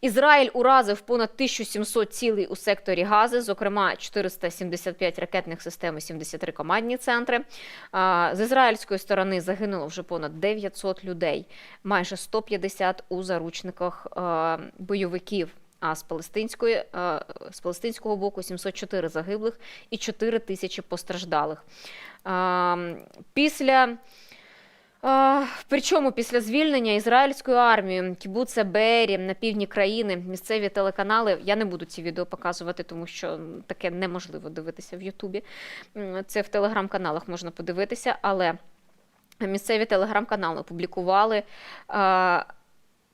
Ізраїль уразив понад 1700 цілей у секторі Гази, зокрема 475 ракетних систем і 73 командні центри. З ізраїльської сторони загинуло вже понад 900 людей, майже 150 у заручниках бойовиків. А з палестинської з палестинського боку 704 загиблих і 4 тисячі постраждалих. Після Причому після звільнення ізраїльською армією Кібуце Бері на півдні країни місцеві телеканали. Я не буду ці відео показувати, тому що таке неможливо дивитися в Ютубі. Це в телеграм-каналах можна подивитися, але місцеві телеграм-канали опублікували.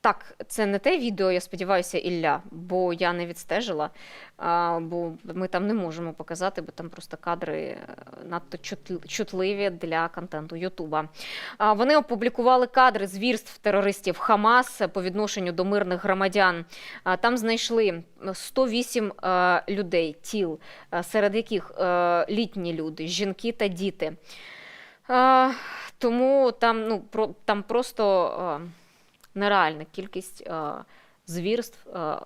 Так, це не те відео, я сподіваюся, Ілля, бо я не відстежила, бо ми там не можемо показати, бо там просто кадри е, надто чутливі для контенту Ютуба. Вони опублікували кадри звірств терористів Хамас по відношенню до мирних громадян. Там знайшли 108 е, людей, тіл, е, серед яких літні люди, жінки та діти. Тому там, ну, там просто нереальна кількість е, звірств е,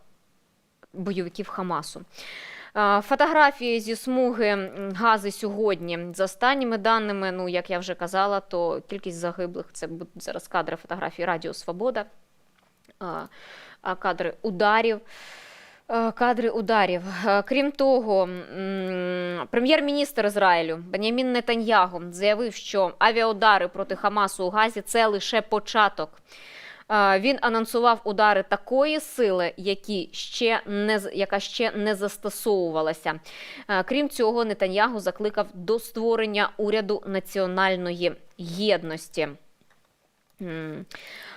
бойовиків Хамасу. Е, Фотографії зі смуги гази сьогодні. За останніми даними, ну як я вже казала, то кількість загиблих це будуть зараз кадри фотографії Радіо Свобода, кадри ударів. Кадри ударів. Крім того, прем'єр-міністр Ізраїлю Бенямін Нетаньягу заявив, що авіаудари проти Хамасу у Газі це лише початок. Він анонсував удари такої сили, які ще не яка ще не застосовувалася. Крім цього, Нетаньягу закликав до створення уряду національної єдності.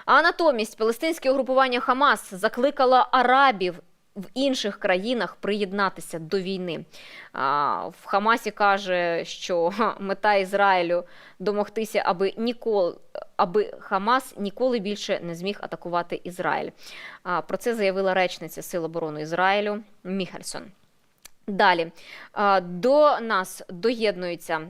А натомість палестинське угрупування Хамас закликало арабів в інших країнах приєднатися до війни. В Хамасі каже, що мета Ізраїлю домогтися, аби ніколи. Аби Хамас ніколи більше не зміг атакувати Ізраїль. Про це заявила речниця Сил оборони Ізраїлю Міхельсон. Далі до нас доєднується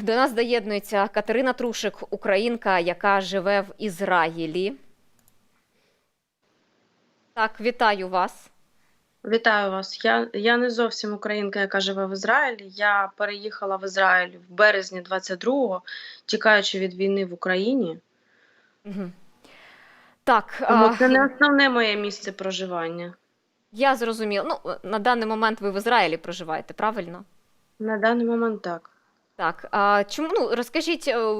До нас доєднується Катерина Трушик, українка, яка живе в Ізраїлі. Так, вітаю вас. Вітаю вас. Я, я не зовсім українка, яка живе в Ізраїлі. Я переїхала в Ізраїль в березні 22-го, тікаючи від війни в Україні. Мгм. Так, Тому а, це не основне моє місце проживання. я зрозуміла. Ну, на даний момент ви в Ізраїлі проживаєте, правильно? На даний момент так. Так, а чому ну розкажіть, е,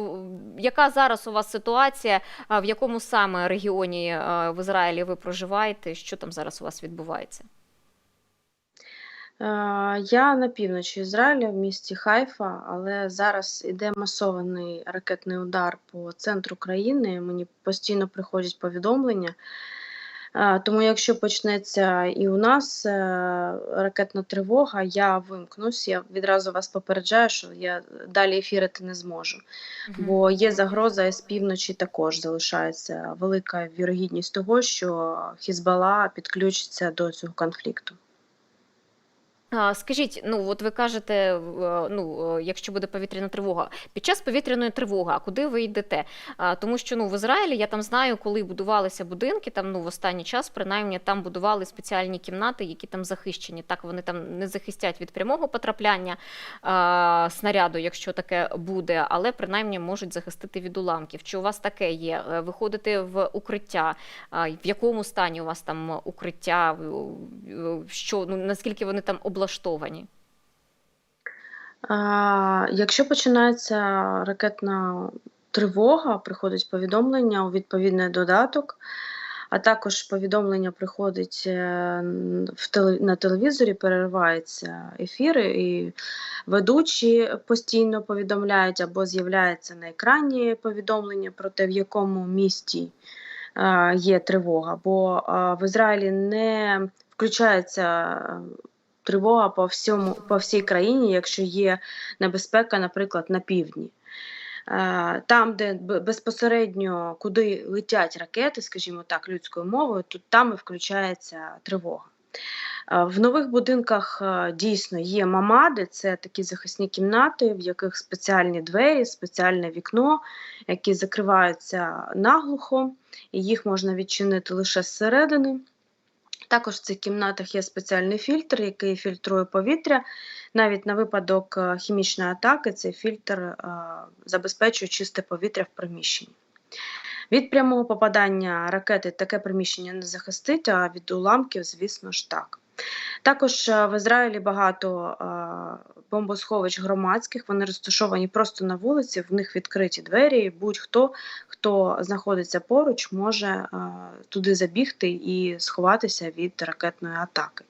яка зараз у вас ситуація, в якому саме регіоні е, в Ізраїлі ви проживаєте? Що там зараз у вас відбувається? Е, Я на півночі Ізраїля, в місті Хайфа, але зараз іде масований ракетний удар по центру країни. Мені постійно приходять повідомлення. Е, Тому, якщо почнеться і у нас е, ракетна тривога, я вимкнусь. Я відразу вас попереджаю, що я далі ефірити не зможу. Бо є загроза і з півночі також залишається велика вірогідність того, що Хізбалла підключиться до цього конфлікту. Скажіть, ну от ви кажете, е, ну е, якщо буде повітряна тривога, під час повітряної тривоги, а куди ви йдете? Тому що ну в Ізраїлі я там знаю, коли будувалися будинки, там ну в останній час принаймні там будували спеціальні кімнати, які там захищені. Так вони там не захистять від прямого потрапляння а, снаряду, якщо таке буде, але принаймні можуть захистити від уламків. Чи у вас таке є? Е, Ви ходите в укриття? В якому стані у вас там укриття? Що ну наскільки вони там облаштовані? А, якщо починається ракетна тривога, приходить повідомлення у відповідний додаток, а також повідомлення приходить е, на телевізорі, перериваються ефіри, і ведучі постійно повідомляють або з'являється на екрані повідомлення про те, в якому місті е, є тривога. Бо е, в Ізраїлі не включається тривога по всьому по всій країні, якщо є небезпека, наприклад, на півдні. Е, Там, де безпосередньо куди летять ракети, скажімо так, людською мовою, то там і включається тривога. Е, В нових будинках е, дійсно є мамади, це такі захисні кімнати, в яких спеціальні двері, спеціальне вікно, які закриваються наглухо, і їх можна відчинити лише зсередини. Також в цих кімнатах є спеціальний фільтр, який фільтрує повітря. Навіть на випадок е, хімічної атаки цей фільтр е, забезпечує чисте повітря в приміщенні. Від прямого попадання ракети таке приміщення не захистить, а від уламків, звісно ж, так. Також е, в Ізраїлі багато бомбосховищ громадських, вони розташовані просто на вулиці, в них відкриті двері. і Будь-хто, хто знаходиться поруч, може е, туди забігти і сховатися від ракетної атаки.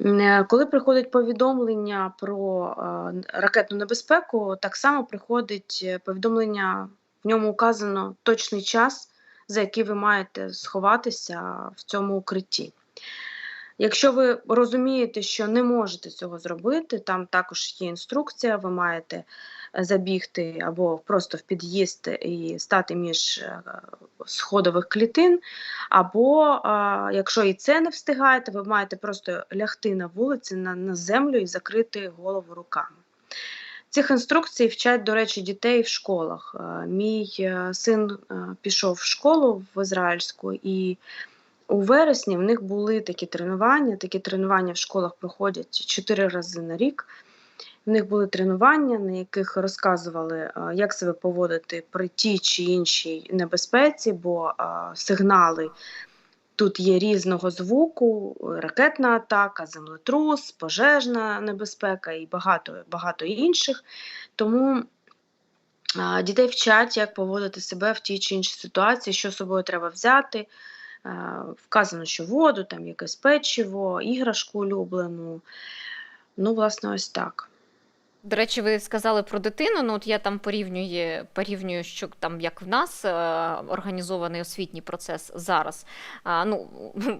Е, Коли приходить повідомлення про е, ракетну небезпеку, так само приходить повідомлення, в ньому указано точний час, за який ви маєте сховатися в цьому укритті. Якщо ви розумієте, що не можете цього зробити, там також є інструкція, ви маєте е, забігти або просто в під'їзд і стати між е, сходових клітин, або якщо і це не встигаєте, ви маєте просто лягти на вулиці на, на землю і закрити голову руками. Цих інструкцій вчать, до речі, дітей в школах. Е, Мій син пішов в школу в ізраїльську, і у вересні в них були такі тренування. Такі тренування в школах проходять чотири рази на рік. В них були тренування, на яких розказували, е, як себе поводити при тій чи іншій небезпеці, бо е, сигнали тут є різного звуку: ракетна атака, землетрус, пожежна небезпека і багато, багато інших. Тому дітей вчать, як поводити себе в тій чи іншій ситуації, що з собою треба взяти. Е, Вказано, що воду, там якесь печиво, іграшку улюблену. Ну, власне, ось так. До речі, ви сказали про дитину. Ну, от я там порівнюю, порівнюю, що там як в нас е, організований освітній процес зараз. А, ну,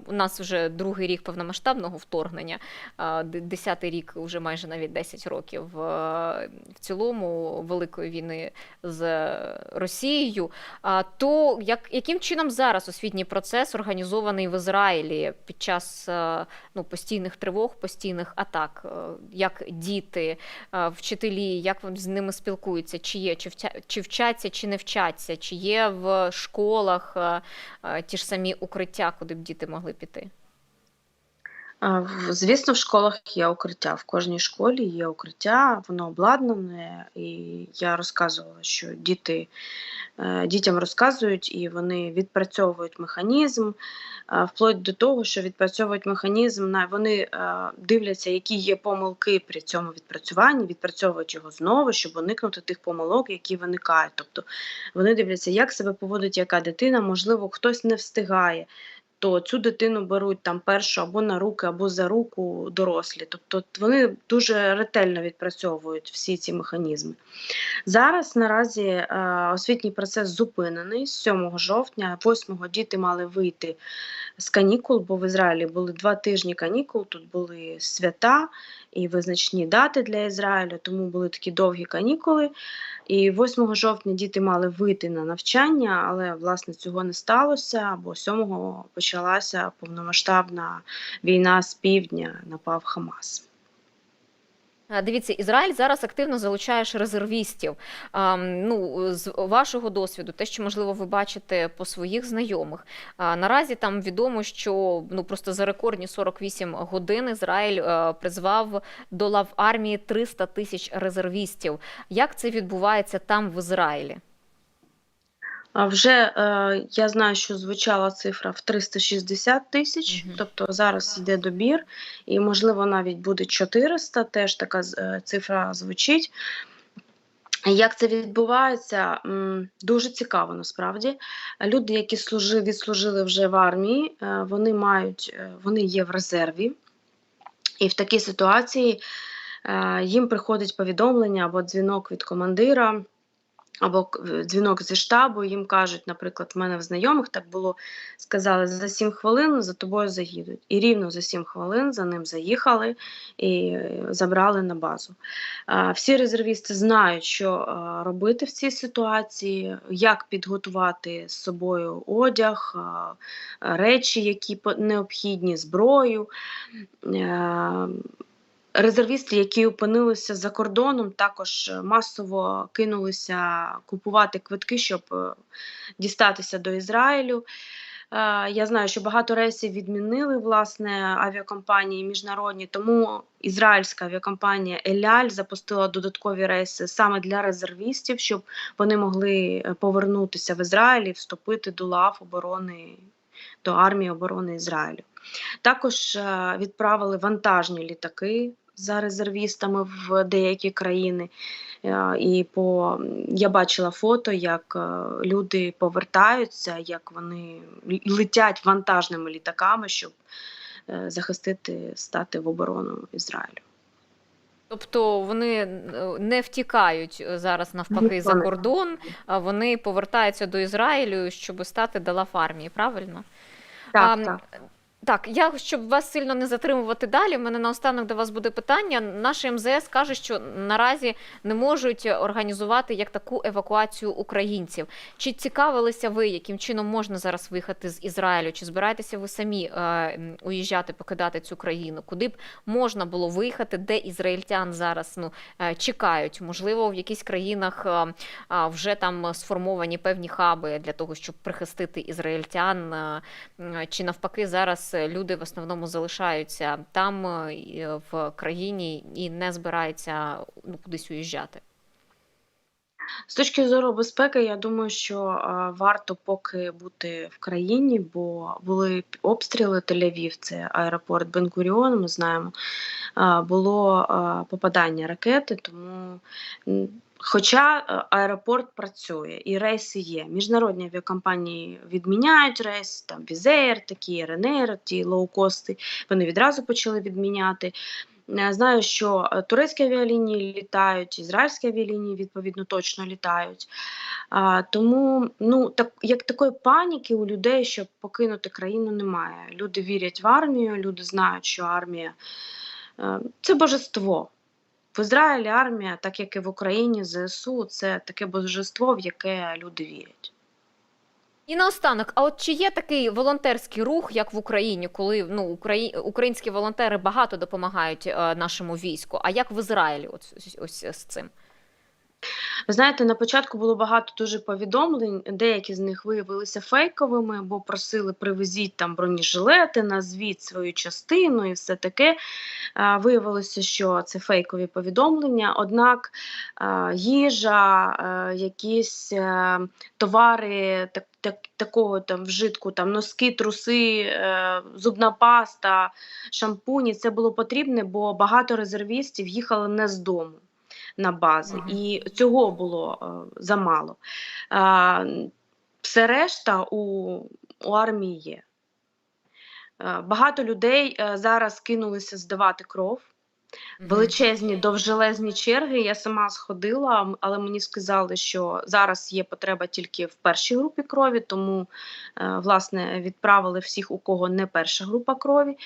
у нас вже другий рік повномасштабного вторгнення, десятий рік, вже майже навіть 10 років е, в цілому великої війни з Росією. А, то як, яким чином зараз освітній процес організований в Ізраїлі під час е, ну, постійних тривог, постійних атак? Е, Як діти, вчителі, як вони з ними спілкуються, чи є, чи, вча, чи вчаться, чи не вчаться, чи є в школах е, е, ті ж самі укриття, куди б діти могли піти? Звісно, в школах є укриття. В кожній школі є укриття, воно обладнане, і я розказувала, що діти, е, дітям розказують і вони відпрацьовують механізм, е, вплоть до того, що відпрацьовують механізм, вони е, дивляться, які є помилки при цьому відпрацюванні, відпрацьовують його знову, щоб уникнути тих помилок, які виникають. Тобто вони дивляться, як себе поводить яка дитина, можливо, хтось не встигає то цю дитину беруть там першу або на руки, або за руку дорослі. Тобто вони дуже ретельно відпрацьовують всі ці механізми. Зараз наразі е, освітній процес зупинений з 7 жовтня, 8 діти мали вийти з канікул, бо в Ізраїлі були два тижні канікул, тут були свята і визначні дати для Ізраїлю, тому були такі довгі канікули. І 8 жовтня діти мали вийти на навчання, але власне цього не сталося, бо 7-го почалася повномасштабна війна з півдня, напав Хамас. Дивіться, Ізраїль зараз активно залучає резервістів. Ну, з вашого досвіду, те, що можливо ви бачите по своїх знайомих. Наразі там відомо, що ну просто за рекордні 48 годин Ізраїль призвав до лав армії 300 тисяч резервістів. Як це відбувається там в Ізраїлі? Вже е, я знаю, що звучала цифра в 360 тисяч, Мгм. тобто зараз йде добір, і можливо навіть буде 400, теж така е, цифра звучить. Як це відбувається? Дуже цікаво насправді. Люди, які служили, відслужили вже в армії, е, вони мають, вони є в резерві, і в такій ситуації їм приходить повідомлення або дзвінок від командира. Або дзвінок зі штабу, їм кажуть, наприклад, в мене в знайомих так було, сказали, за 7 хвилин за тобою заїдуть. І рівно за 7 хвилин за ним заїхали і е, забрали на базу. Всі резервісти знають, що робити в цій ситуації, як підготувати з собою одяг, речі, які необхідні, зброю. Резервісти, які опинилися за кордоном, також е, масово кинулися купувати квитки, щоб е, дістатися до Ізраїлю. Е, Я знаю, що багато рейсів відмінили власне авіакомпанії міжнародні, тому ізраїльська авіакомпанія Еляль запустила додаткові рейси саме для резервістів, щоб вони могли повернутися в Ізраїль і вступити до лав оборони до армії оборони Ізраїлю. Також відправили вантажні літаки за резервістами в деякі країни. Е, І по я бачила фото, як е, люди повертаються, як вони летять вантажними літаками, щоб е, захистити стати в оборону Ізраїлю. Тобто вони не втікають зараз навпаки за кордон, а вони повертаються до Ізраїлю, щоб стати до лав армії, правильно? Так, так. Так, я щоб вас сильно не затримувати далі. в мене наостанок до вас буде питання. Наш МЗС каже, що наразі не можуть організувати як таку евакуацію українців. Чи цікавилися ви, яким чином можна зараз виїхати з Ізраїлю? Чи збираєтеся ви самі е, уїжджати, покидати цю країну? Куди б можна було виїхати, де ізраїльтян зараз ну е, чекають? Можливо, в якихось країнах е, а, вже там сформовані певні хаби для того, щоб прихистити ізраїльтян. е, М, Чи навпаки зараз е, люди в основному залишаються там е, е, в країні і не збираються ну, кудись уїжджати? З точки зору безпеки, я думаю, що а, варто поки бути в країні, бо були обстріли Тель-Авів, це аеропорт Бен-Гуріон, ми знаємо. Було попадання ракети, тому. Хоча е, аеропорт працює і рейси є. Міжнародні авіакомпанії відміняють рейс, там Візеєр, такі РНР, ті лоукости, вони відразу почали відміняти. Е, Знаю, що е, турецькі авіалінії літають, ізраїльські авіалінії відповідно точно літають. А, тому ну, так, як такої паніки у людей, щоб покинути країну, немає. Люди вірять в армію, люди знають, що армія це божество. В Ізраїлі армія, так як і в Україні, ЗСУ, це таке божество, в яке люди вірять. І наостанок, а от чи є такий волонтерський рух, як в Україні, коли ну украї... українські волонтери багато допомагають е, нашому війську? А як в Ізраїлі? Ось ось, ось з цим? Ви знаєте, на початку було багато дуже повідомлень, деякі з них виявилися фейковими, бо просили привезіть там бронежилети, назвіть свою частину і все таке. Виявилося, що це фейкові повідомлення. Однак їжа, е, якісь е, товари так, так, такого там вжитку, там носки, труси, е, зубна паста, шампуні, це було потрібне, бо багато резервістів їхали не з дому на бази, і цього було е, замало. А, все решта у, у армії є. Е, Багато людей е, зараз кинулися здавати кров. Величезні довжелезні черги. Я сама сходила, але мені сказали, що зараз є потреба тільки в першій групі крові, тому е, власне відправили всіх, у кого не перша група крові.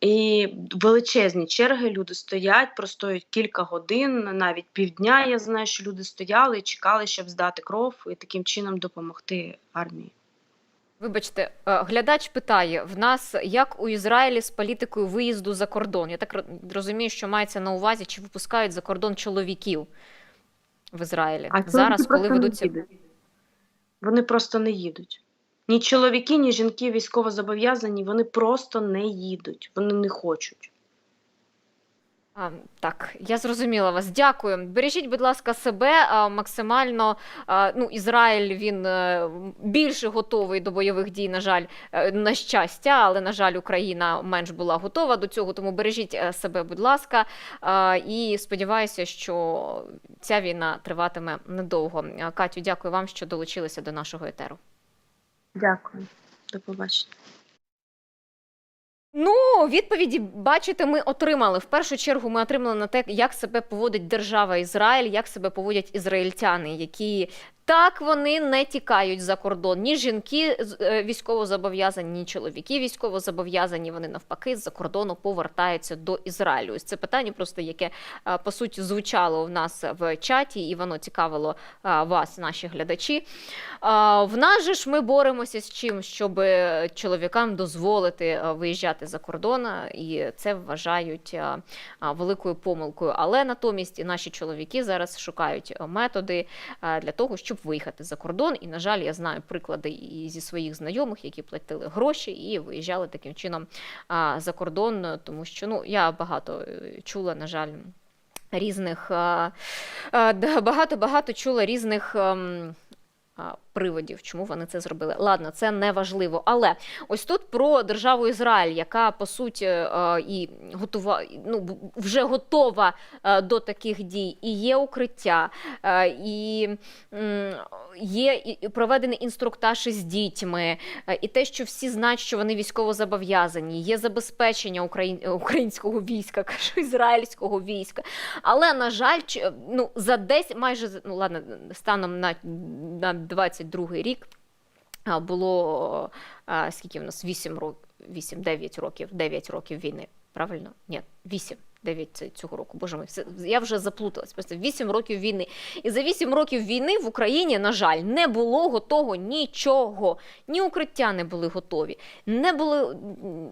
І величезні черги, люди стоять, простоють кілька годин, навіть півдня. Я знаю, що люди стояли і чекали, щоб здати кров і таким чином допомогти армії. Вибачте, е, глядач питає: в нас як у Ізраїлі з політикою виїзду за кордон? Я так розумію, що мається на увазі, чи випускають за кордон чоловіків в Ізраїлі А зараз, коли ведуться. Вони просто не їдуть. Ні чоловіки, ні жінки військовозобов'язані, вони просто не їдуть, вони не хочуть. А, так, я зрозуміла вас. Дякую. Бережіть, будь ласка, себе а, максимально. А, ну, Ізраїль він е, більше готовий до бойових дій, на жаль, е, на щастя, але на жаль, Україна менш була готова до цього. Тому бережіть е, себе, будь ласка. А, і сподіваюся, що ця війна триватиме недовго. Катю, дякую вам, що долучилися до нашого етеру. Дякую. До побачення. Ну, відповіді, бачите, ми отримали. В першу чергу ми отримали на те, як себе поводить держава Ізраїль, як себе поводять ізраїльтяни, які так вони не тікають за кордон. Ні жінки е, військовозобов'язані, ні чоловіки військовозобов'язані. Вони навпаки з-за кордону повертаються до Ізраїлю. Це питання, просто яке е, по суті звучало в нас в чаті, і воно цікавило е, вас, наші глядачі. В нас же ж ми боремося з чим, щоб чоловікам дозволити виїжджати за кордон, і це вважають великою помилкою. Але натомість і наші чоловіки зараз шукають методи для того, щоб виїхати за кордон. І, на жаль, я знаю приклади і зі своїх знайомих, які платили гроші і виїжджали таким чином за кордон, тому що ну я багато е, чула, на жаль. Різних багато багато чула різних ем, приводів, чому вони це зробили. Ладно, це не важливо. Але ось тут про державу Ізраїль, яка по суті е, і готова, ну вже готова е, до таких дій, і є укриття, е, і є проведений інструктаж із дітьми, і те, що всі знають, що вони військово зобов'язані, є забезпечення україн, українського війська, кажу, ізраїльського війська. Але на жаль, ну за десь майже з- ну ладно, станом на, на 22 рік було скільки в нас 8 років, 8-9 років, 9 років війни. Правильно? Ні, 8. 9 цього року. Боже мій, я вже заплуталась. Просто 8 років війни. І за 8 років війни в Україні, на жаль, не було готового нічого. Ні укриття не були готові, не були,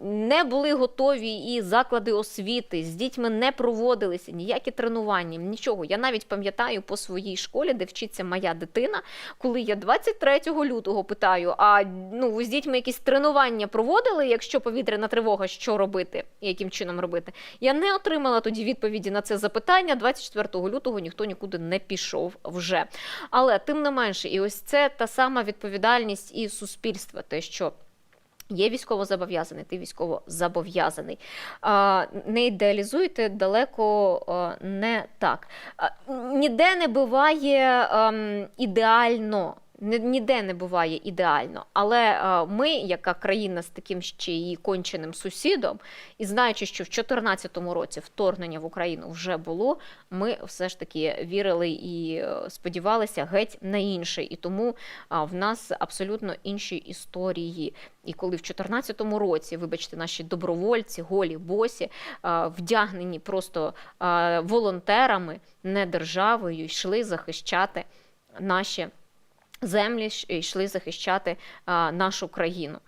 не були готові і заклади освіти. З дітьми не проводилися ніякі тренування, нічого. Я навіть пам'ятаю по своїй школі, де вчиться моя дитина, коли я 23 лютого питаю: а ну з дітьми якісь тренування проводили, якщо повітряна тривога, що робити і яким чином робити? Я не отримала тоді відповіді на це запитання. 24 лютого ніхто нікуди не пішов вже. Але тим не менше, і ось це та сама відповідальність і суспільства, те, що. Є військовозобов'язаний, ти військовозобов'язаний. А, Не ідеалізуйте далеко не так. Ніде не буває ем, ідеально. Ні- Ніде не буває ідеально, але е, ми, яка країна з таким ще і конченим сусідом, і знаючи, що в 2014 році вторгнення в Україну вже було, ми все ж таки вірили і е, сподівалися геть на інше. І тому в нас абсолютно інші історії. І коли в 2014 році, вибачте, наші добровольці, голі, босі, вдягнені просто волонтерами, не державою, йшли захищати наші землі, йшли захищати нашу країну.